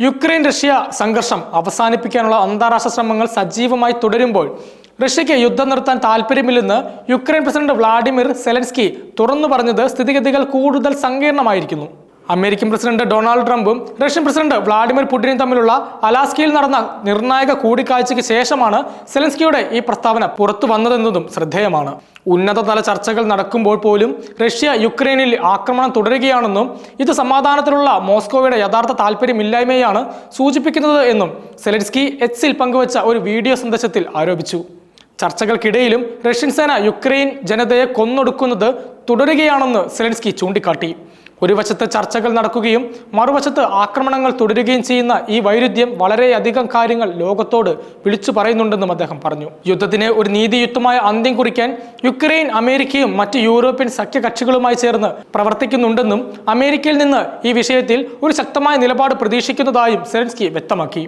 Ukraine Russia സംഘർഷം അവസാനിപ്പിക്കാനുള്ള അന്താരാഷ്ട്ര ശ്രമങ്ങൾ സജീവമായി തുടരുമ്പോൾ റഷ്യയ്ക്ക് യുദ്ധം നിർത്താൻ താല്പര്യമില്ലെന്ന് യുക്രൈൻ പ്രസിഡന്റ് വ്ളാഡിമിർ സെലൻസ്കി തുറന്നു പറഞ്ഞത് സ്ഥിതിഗതികൾ കൂടുതൽ സങ്കീർണമായിരിക്കുന്നു. അമേരിക്കൻ പ്രസിഡന്റ് ഡൊണാൾഡ് ട്രംപും റഷ്യൻ പ്രസിഡന്റ് വ്ളാഡിമിർ പുടിനും തമ്മിലുള്ള അലാസ്കയിൽ നടന്ന നിർണായക കൂടിക്കാഴ്ചയ്ക്ക് ശേഷമാണ് സെലൻസ്കിയുടെ ഈ പ്രസ്താവന പുറത്തു വന്നതെന്നതും ശ്രദ്ധേയമാണ്. ഉന്നതതല ചർച്ചകൾ നടക്കുമ്പോൾ പോലും റഷ്യ യുക്രൈനിൽ ആക്രമണം തുടരുകയാണെന്നും ഇത് സമാധാനത്തിലുള്ള മോസ്കോയുടെ യഥാർത്ഥ താല്പര്യമില്ലായ്മയാണ് സൂചിപ്പിക്കുന്നത് എന്നും സെലൻസ്കി എക്സിൽ പങ്കുവച്ച ഒരു വീഡിയോ സന്ദേശത്തിൽ ആരോപിച്ചു. ചർച്ചകൾക്കിടയിലും റഷ്യൻ സേന യുക്രൈൻ ജനതയെ കൊന്നൊടുക്കുന്നത് തുടരുകയാണെന്ന് സെലൻസ്കി ചൂണ്ടിക്കാട്ടി. ഒരു വശത്ത് ചർച്ചകൾ നടക്കുകയും മറുവശത്ത് ആക്രമണങ്ങൾ തുടരുകയും ചെയ്യുന്ന ഈ വൈരുദ്ധ്യം വളരെയധികം കാര്യങ്ങൾ ലോകത്തോട് വിളിച്ചു പറയുന്നുണ്ടെന്നും അദ്ദേഹം പറഞ്ഞു. യുദ്ധത്തിന് ഒരു നീതിയുക്തമായ അന്ത്യം കുറിക്കാൻ യുക്രൈൻ അമേരിക്കയും മറ്റ് യൂറോപ്യൻ സഖ്യകക്ഷികളുമായി ചേർന്ന് പ്രവർത്തിക്കുന്നുണ്ടെന്നും അമേരിക്കയിൽ നിന്ന് ഈ വിഷയത്തിൽ ഒരു ശക്തമായ നിലപാട് പ്രതീക്ഷിക്കുന്നതായും സെലൻസ്കി വ്യക്തമാക്കി.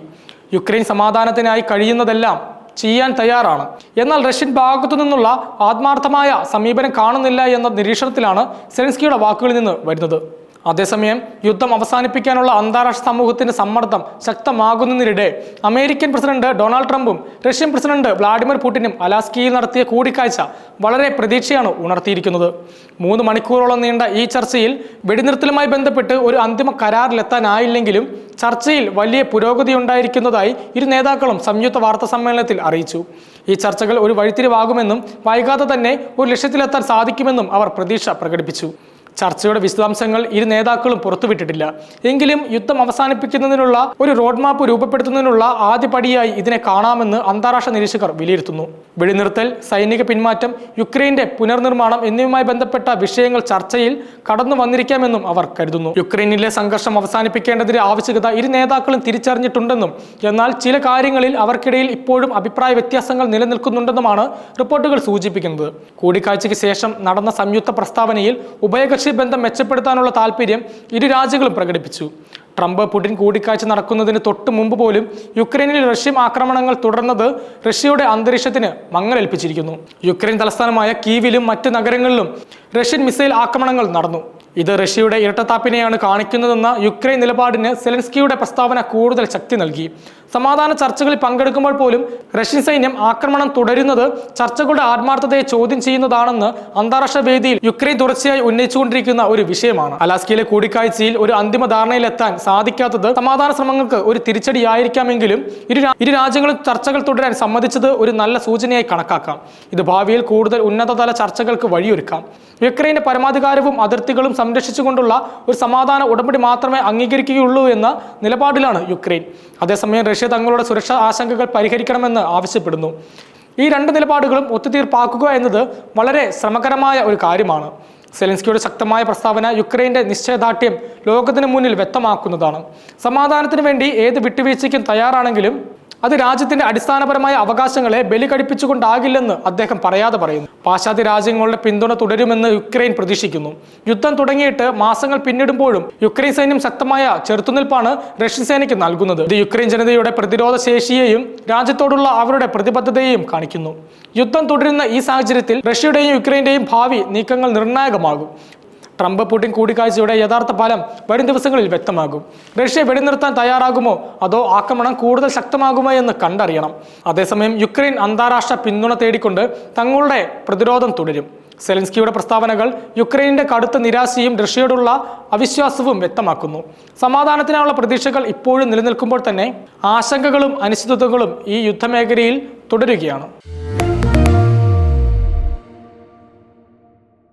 യുക്രൈൻ സമാധാനത്തിനായി കഴിയുന്നതെല്ലാം ചെയ്യാൻ തയ്യാറാണ്. എന്നാൽ റഷ്യൻ ഭാഗത്തു നിന്നുള്ള ആത്മാർത്ഥമായ സമീപനം കാണുന്നില്ല എന്ന നിരീക്ഷണത്തിലാണ് സെലൻസ്കിയുടെ വാക്കുകളിൽ നിന്ന് വരുന്നത്. അതേസമയം യുദ്ധം അവസാനിപ്പിക്കാനുള്ള അന്താരാഷ്ട്ര സമൂഹത്തിന്റെ സമ്മർദ്ദം ശക്തമാകുന്നതിനിടെ അമേരിക്കൻ പ്രസിഡന്റ് ഡൊണാൾഡ് ട്രംപും റഷ്യൻ പ്രസിഡന്റ് വ്ളാഡിമിർ പുടിനും അലാസ്കയിൽ നടത്തിയ കൂടിക്കാഴ്ച വളരെ പ്രതീക്ഷയാണ് ഉണർത്തിയിരിക്കുന്നത്. മൂന്ന് മണിക്കൂറോളം നീണ്ട ഈ ചർച്ചയിൽ വെടിനിർത്തലുമായി ബന്ധപ്പെട്ട് ഒരു അന്തിമ കരാറിലെത്താനായില്ലെങ്കിലും ചർച്ചയിൽ വലിയ പുരോഗതി ഉണ്ടായിരിക്കുന്നതായി ഇരു നേതാക്കളും സംയുക്ത വാർത്താ സമ്മേളനത്തിൽ അറിയിച്ചു. ഈ ചർച്ചകൾ ഒരു വഴിത്തിരിവാകുമെന്നും വൈകാതെ തന്നെ ഒരു ലക്ഷ്യത്തിലെത്താൻ സാധിക്കുമെന്നും അവർ പ്രതീക്ഷ പ്രകടിപ്പിച്ചു. ചർച്ചയുടെ വിശദാംശങ്ങൾ ഇരു നേതാക്കളും പുറത്തുവിട്ടിട്ടില്ല. എങ്കിലും യുദ്ധം അവസാനിപ്പിക്കുന്നതിനുള്ള ഒരു റോഡ് മാപ്പ് രൂപപ്പെടുത്തുന്നതിനുള്ള ആദ്യപടിയായി ഇതിനെ കാണാമെന്ന് അന്താരാഷ്ട്ര നിരീക്ഷകർ വിലയിരുത്തുന്നു. വെടിനിർത്തൽ സൈനിക പിന്മാറ്റം യുക്രൈന്റെ പുനർനിർമ്മാണം എന്നിവയുമായി ബന്ധപ്പെട്ട വിഷയങ്ങൾ ചർച്ചയിൽ കടന്നു വന്നിരിക്കാമെന്നും അവർ കരുതുന്നു. യുക്രൈനിലെ സംഘർഷം അവസാനിപ്പിക്കേണ്ടതിന്റെ ആവശ്യകത ഇരു നേതാക്കളും തിരിച്ചറിഞ്ഞിട്ടുണ്ടെന്നും എന്നാൽ ചില കാര്യങ്ങളിൽ അവർക്കിടയിൽ ഇപ്പോഴും അഭിപ്രായ വ്യത്യാസങ്ങൾ നിലനിൽക്കുന്നുണ്ടെന്നുമാണ് റിപ്പോർട്ടുകൾ സൂചിപ്പിക്കുന്നത്. കൂടിക്കാഴ്ചയ്ക്ക് ശേഷം നടന്ന സംയുക്ത പ്രസ്താവനയിൽ ഉഭയകക്ഷി ബന്ധം മെച്ചപ്പെടുത്താനുള്ള താല്പര്യം ഇരു രാജ്യങ്ങളും പ്രകടിപ്പിച്ചു. ട്രംപ് പുടിൻ കൂടിക്കാഴ്ച നടക്കുന്നതിന് തൊട്ട് മുമ്പ് പോലും യുക്രൈനിൽ റഷ്യൻ ആക്രമണങ്ങൾ തുടർന്നത് റഷ്യയുടെ അന്തരീക്ഷത്തിന് മങ്ങലേൽപ്പിച്ചിരിക്കുന്നു. യുക്രൈൻ തലസ്ഥാനമായ കീവിലും മറ്റ് നഗരങ്ങളിലും റഷ്യൻ മിസൈൽ ആക്രമണങ്ങൾ നടന്നു. ഇത് റഷ്യയുടെ ഇരട്ടത്താപ്പിനെയാണ് കാണിക്കുന്നതെന്ന യുക്രൈൻ നിലപാടിന് സെലൻസ്കിയുടെ പ്രസ്താവന കൂടുതൽ ശക്തി നൽകി. സമാധാന ചർച്ചകളിൽ പങ്കെടുക്കുമ്പോൾ പോലും റഷ്യൻ സൈന്യം ആക്രമണം തുടരുന്നത് ചർച്ചകളുടെ ആത്മാർത്ഥതയെ ചോദ്യം ചെയ്യുന്നതാണെന്ന് അന്താരാഷ്ട്ര വേദിയിൽ യുക്രൈൻ തുടർച്ചയായി ഉന്നയിച്ചുകൊണ്ടിരിക്കുന്ന ഒരു വിഷയമാണ്. അലാസ്കയിലെ കൂടിക്കാഴ്ചയിൽ ഒരു അന്തിമ ധാരണയിലെത്താൻ സാധിക്കാത്തത് സമാധാന ശ്രമങ്ങൾക്ക് ഒരു തിരിച്ചടിയായിരിക്കാമെങ്കിലും ഇരു ഇരു രാജ്യങ്ങളും ചർച്ചകൾ തുടരാൻ സമ്മതിച്ചത് ഒരു നല്ല സൂചനയായി കണക്കാക്കാം. ഇത് ഭാവിയിൽ കൂടുതൽ ഉന്നതതല ചർച്ചകൾക്ക് വഴിയൊരുക്കാം. യുക്രൈന്റെ പരമാധികാരവും അതിർത്തികളും സംരക്ഷിച്ചുകൊണ്ടുള്ള ഒരു സമാധാന ഉടമ്പടി മാത്രമേ അംഗീകരിക്കുകയുള്ളൂ എന്ന നിലപാടിലാണ് യുക്രൈൻ. അതേസമയം റഷ്യ തങ്ങളുടെ സുരക്ഷാ ആശങ്കകൾ പരിഹരിക്കണമെന്ന് ആവശ്യപ്പെടുന്നു. ഈ രണ്ട് നിലപാടുകളും ഒത്തുതീർപ്പാക്കുക എന്നത് വളരെ ശ്രമകരമായ ഒരു കാര്യമാണ്. സെലൻസ്കിയുടെ ശക്തമായ പ്രസ്താവന യുക്രൈന്റെ നിശ്ചയദാർഢ്യം ലോകത്തിന് മുന്നിൽ വ്യക്തമാക്കുന്നതാണ്. സമാധാനത്തിന് വേണ്ടി ഏത് വിട്ടുവീഴ്ചയ്ക്കും തയ്യാറാണെങ്കിലും അത് രാജ്യത്തിന്റെ അടിസ്ഥാനപരമായ അവകാശങ്ങളെ ബലി കടിപ്പിച്ചുകൊണ്ടാകില്ലെന്ന് അദ്ദേഹം പറയാതെ പറയുന്നു. പാശ്ചാത്യ രാജ്യങ്ങളുടെ പിന്തുണ തുടരുമെന്ന് യുക്രൈൻ പ്രതീക്ഷിക്കുന്നു. യുദ്ധം തുടങ്ങിയിട്ട് മാസങ്ങൾ പിന്നിടുമ്പോഴും യുക്രൈൻ സൈന്യം ശക്തമായ ചെറുത്തുനിൽപ്പാണ് റഷ്യൻ സേനയ്ക്ക് നൽകുന്നത്. ഇത് യുക്രൈൻ ജനതയുടെ പ്രതിരോധ ശേഷിയെയും രാജ്യത്തോടുള്ള അവരുടെ പ്രതിബദ്ധതയെയും കാണിക്കുന്നു. യുദ്ധം തുടരുന്ന ഈ സാഹചര്യത്തിൽ റഷ്യയുടെയും യുക്രൈന്റെയും ഭാവി നീക്കങ്ങൾ നിർണായകമാകും. ട്രംപ് പുടിൻ കൂടിക്കാഴ്ചയുടെ യഥാർത്ഥ ഫലം വരും ദിവസങ്ങളിൽ വ്യക്തമാകും. റഷ്യ വെടിനിർത്താൻ തയ്യാറാകുമോ? അതോ ആക്രമണം കൂടുതൽ ശക്തമാകുമോ എന്ന് കണ്ടറിയണം. അതേസമയം യുക്രൈൻ അന്താരാഷ്ട്ര പിന്തുണ തേടിക്കൊണ്ട് തങ്ങളുടെ പ്രതിരോധം തുടരും. സെലൻസ്കിയുടെ പ്രസ്താവനകൾ യുക്രൈനിന്റെ കടുത്ത നിരാശയും റഷ്യയോടുള്ള അവിശ്വാസവും വ്യക്തമാക്കുന്നു. സമാധാനത്തിനുള്ള പ്രതീക്ഷകൾ ഇപ്പോഴും നിലനിൽക്കുമ്പോൾ തന്നെ ആശങ്കകളും അനിശ്ചിതത്വങ്ങളും ഈ യുദ്ധമേഖലയിൽ തുടരുകയാണ്.